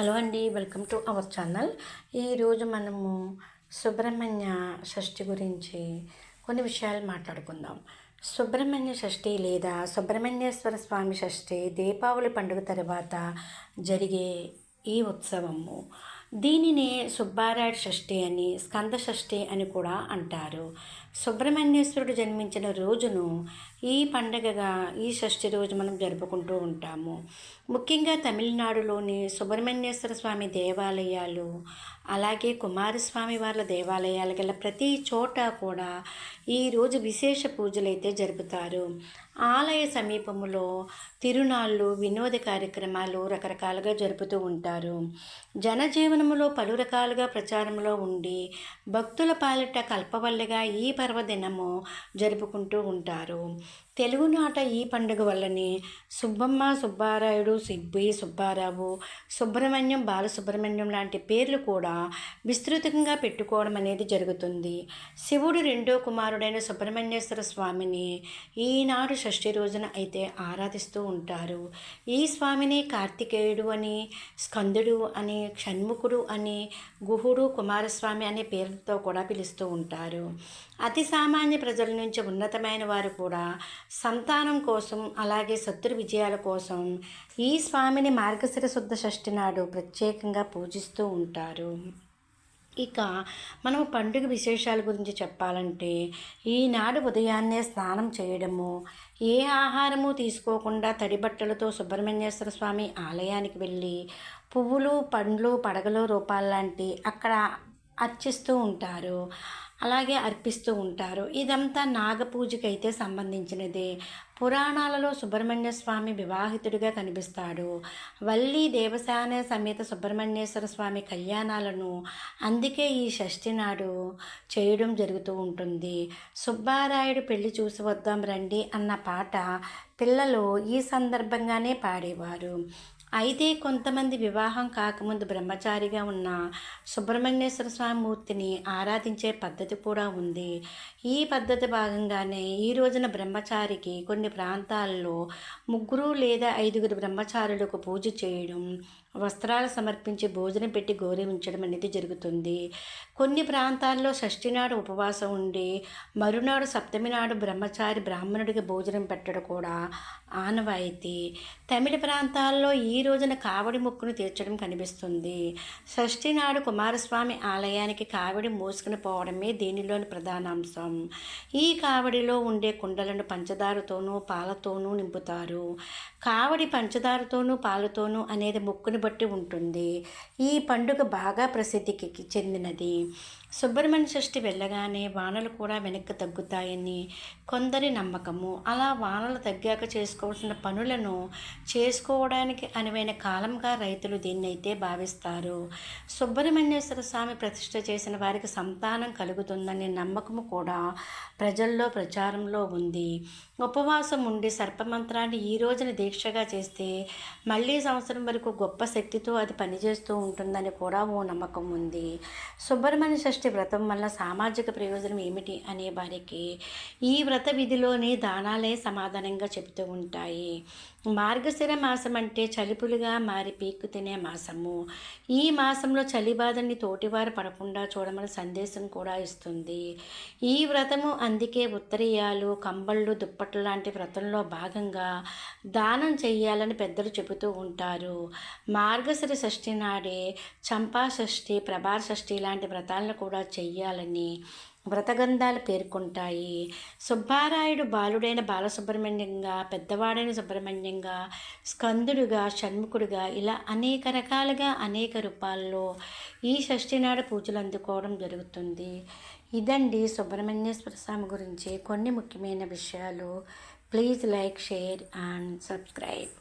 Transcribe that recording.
Hello అండి welcome to our channel. ఈరోజు మనము సుబ్రహ్మణ్య షష్ఠి గురించి కొన్ని విషయాలు మాట్లాడుకుందాం. సుబ్రహ్మణ్య షష్ఠి లేదా సుబ్రహ్మణ్యేశ్వర స్వామి షష్ఠి దీపావళి పండుగ తర్వాత జరిగే ఈ ఉత్సవము. దీనినే సుబ్బారాయుడు షష్ఠి అని స్కంద షష్ఠి అని కూడా అంటారు. సుబ్రహ్మణ్యేశ్వరుడు జన్మించిన రోజును ఈ పండగగా ఈ షష్ఠి రోజు మనం జరుపుకుంటూ ఉంటాము. ముఖ్యంగా తమిళనాడులోని సుబ్రహ్మణ్యేశ్వర స్వామి దేవాలయాలు అలాగే కుమారస్వామి వాళ్ళ దేవాలయాలు గల ప్రతి చోట కూడా ఈరోజు విశేష పూజలైతే జరుపుతారు. ఆలయ సమీపంలో తిరునాళ్ళు వినోద కార్యక్రమాలు రకరకాలుగా జరుపుతూ ఉంటారు. జనజీవన పట్టణములో పలు రకాలుగా ప్రచారంలో ఉండి భక్తుల పాలిట కల్పవల్లిగా ఈ పర్వదినము జరుపుకుంటూ ఉంటారు. తెలుగునాట ఈ పండుగ వల్లనే సుబ్బమ్మ సుబ్బారాయుడు సిబ్బి సుబ్బారావు సుబ్రహ్మణ్యం బాలసుబ్రహ్మణ్యం లాంటి పేర్లు కూడా విస్తృతంగా పెట్టుకోవడం అనేది జరుగుతుంది. శివుడు రెండో కుమారుడైన సుబ్రహ్మణ్యేశ్వర స్వామిని ఈనాడు షష్ఠి రోజున అయితే ఆరాధిస్తూ ఉంటారు. ఈ స్వామిని కార్తికేయుడు అని స్కందుడు అని షణ్ముఖుడు అని గుహుడు కుమారస్వామి అనే పేర్లతో కూడా పిలుస్తూ ఉంటారు. అతి సామాన్య ప్రజల నుంచి ఉన్నతమైన వారు కూడా సంతానం కోసం అలాగే శత్రు విజయాల కోసం ఈ స్వామిని మార్గశిర శుద్ధ షష్ఠి నాడు ప్రత్యేకంగా పూజిస్తూ ఉంటారు. ఇక మనం పండుగ విశేషాల గురించి చెప్పాలంటే ఈనాడు ఉదయాన్నే స్నానం చేయడము ఏ ఆహారము తీసుకోకుండా తడి బట్టలతో సుబ్రహ్మణ్యేశ్వర స్వామి ఆలయానికి వెళ్ళి పువ్వులు పండ్లు పడగలు రూపాలు లాంటి అక్కడ అర్చిస్తూ ఉంటారు. అలాగే అర్పిస్తూ ఉంటారు. ఇదంతా నాగపూజకి అయితే సంబంధించినదే. పురాణాలలో సుబ్రహ్మణ్య స్వామి వివాహితుడిగా కనిపిస్తాడు. వల్లి దేవసాన సమేత సుబ్రహ్మణ్యేశ్వర స్వామి కళ్యాణాలను అందుకే ఈ షష్ఠి నాడు చేయడం జరుగుతూ ఉంటుంది. సుబ్బారాయుడు పెళ్ళి చూసి వద్దాం రండి అన్న పాట పిల్లలు ఈ సందర్భంగానే పాడేవారు. అయితే కొంతమంది వివాహం కాకముందు బ్రహ్మచారిగా ఉన్న సుబ్రహ్మణ్యేశ్వర స్వామి మూర్తిని ఆరాధించే పద్ధతి కూడా ఉంది. ఈ పద్ధతి భాగంగానే ఈ రోజున బ్రహ్మచారికి కొన్ని ప్రాంతాల్లో ముగ్గురు లేదా ఐదుగురు బ్రహ్మచారులకు పూజ చేయడం వస్త్రాలు సమర్పించి భోజనం పెట్టి గౌరవించడం అనేది జరుగుతుంది. కొన్ని ప్రాంతాల్లో షష్ఠి నాడు ఉపవాసం ఉండి మరునాడు సప్తమి నాడు బ్రహ్మచారి బ్రాహ్మణుడికి భోజనం పెట్టడం కూడా ఆనవాయితీ. తమిళ ప్రాంతాల్లో ఈ రోజున కావడి ముక్కును తీర్చడం కనిపిస్తుంది. షష్ఠి నాడు కుమారస్వామి ఆలయానికి కావడి మోసుకుని పోవడమే దీనిలోని ప్రధానాంశం. ఈ కావడిలో ఉండే కుండలను పంచదారతోనూ పాలతోనూ నింపుతారు. కావడి పంచదారతోనూ పాలతోనూ అనేది ముక్కును బట్టి ఉంటుంది. ఈ పండుగ బాగా ప్రసిద్ధికి చెందినది. సుబ్రహ్మణ్య షష్ఠి వెళ్ళగానే వానలు కూడా వెనక్కి తగ్గుతాయని కొందరి నమ్మకము. అలా వానలు తగ్గాక చేసుకోవాల్సిన పనులను చేసుకోవడానికి అనువైన కాలంగా రైతులు దీన్ని అయితే భావిస్తారు. సుబ్రహ్మణ్యేశ్వర స్వామి ప్రతిష్ట చేసిన వారికి సంతానం కలుగుతుందనే నమ్మకము కూడా ప్రజల్లో ప్రచారంలో ఉంది. ఉపవాసం ఉండి సర్పమంత్రాన్ని ఈ రోజున దీక్షగా చేస్తే మళ్ళీ సంవత్సరం వరకు గొప్ప శక్తితో అది పనిచేస్తూ ఉంటుందని కూడా ఓ నమ్మకం ఉంది. సుబ్రహ్మణ్య షష్ఠి వ్రతం వల్ల సామాజిక ప్రయోజనం ఏమిటి అనే వారికి ఈ వ్రత వ్రత విధిలోని దానాలే సమాధానంగా చెబుతూ ఉంటాయి. మార్గశిర మాసం అంటే చలిపులుగా మారి పీక్కు తినే మాసము. ఈ మాసంలో చలి బాధని తోటివారు పడకుండా చూడమని సందేశం కూడా ఇస్తుంది. ఈ వ్రతము అందుకే ఉత్తరీయాలు కంబళ్ళు దుప్పట్లు లాంటి వ్రతంలో భాగంగా దానం చేయాలని పెద్దలు చెబుతూ ఉంటారు. మార్గశిర షష్ఠి నాడే చంపా షష్ఠి ప్రభా షష్ఠి లాంటి వ్రతాలను కూడా చెయ్యాలని వ్రతగంధాలు పేర్కొంటాయి. సుబ్బారాయుడు బాలుడైన బాలసుబ్రహ్మణ్యంగా పెద్దవాడైన సుబ్రహ్మణ్యంగా స్కందుడుగా షణ్ముఖుడుగా ఇలా అనేక రకాలుగా అనేక రూపాల్లో ఈ షష్ఠి నాడు పూజలు అందుకోవడం జరుగుతుంది. ఇదండి సుబ్రహ్మణ్యేశ్వర స్వామి గురించి కొన్ని ముఖ్యమైన విషయాలు. Please like share and subscribe.